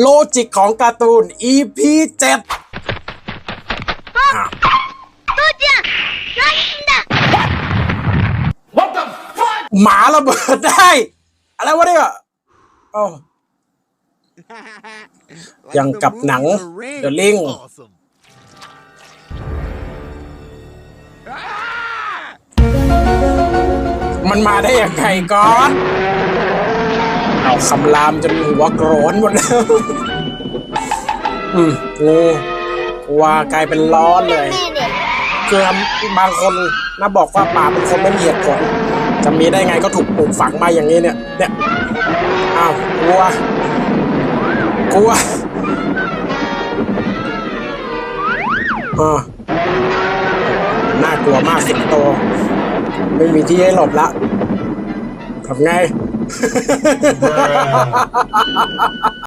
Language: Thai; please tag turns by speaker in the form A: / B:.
A: โลจิกของการ์ตูน EP 7หมาระเบิดได้ อะไรวะเนี่ยอ้า
B: ยั
A: ง
B: กั
A: บ
B: หนั
A: งเด
B: อะลิง
A: มันมาได้ยังไงก่อน เอาคำรามจนหัวกรนหมดแล้ว อืมกูว่ากลายเป็นร้อนเลย คือบางคนน่าบอกว่าป่าเป็นคนไม่มีเหตุผลจะมีได้ไงก็ถูกปลูกฝังมาอย่างนี้เนี่ย เนี่ย อ้าวกลัว กลัวเออน่ากลัวมากสิงโต ไม่มีที่ให้หลบละทำไง 哈哈哈哈哈哈哈哈哈